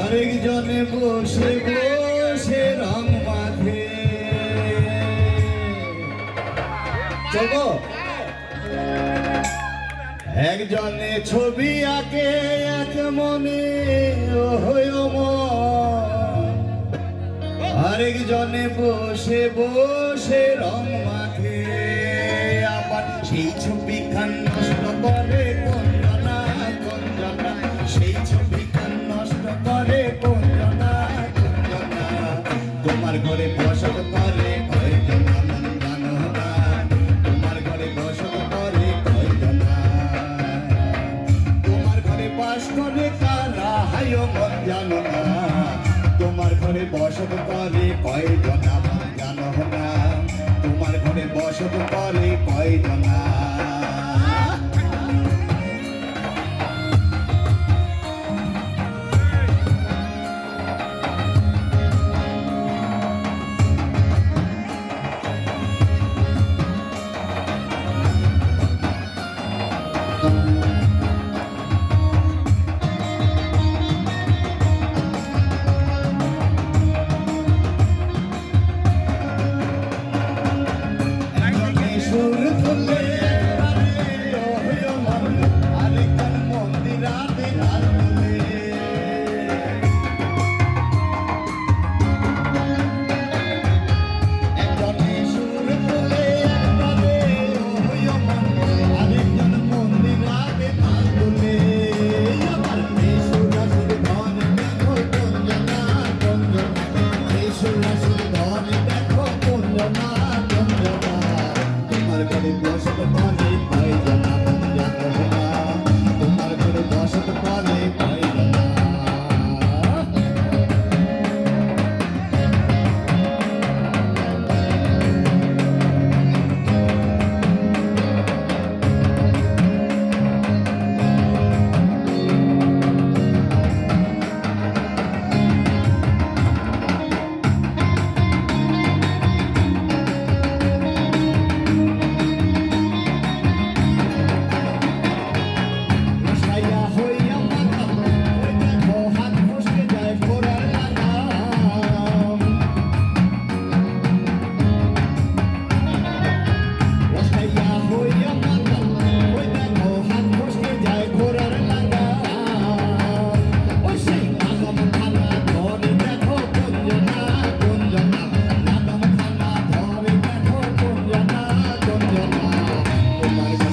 আরেকজনে বসে বসে রং মাখে চলো। একজনে ছবি আঁকে এক মনে। আরেকজনে বসে বসে রং মাখে আবার সেই ছবি খান নষ্ট করে কঞ্জনা বাস করে তারা হাইও মন জানো না তোমার ঘরে বসত করে কয়জনা to Bye.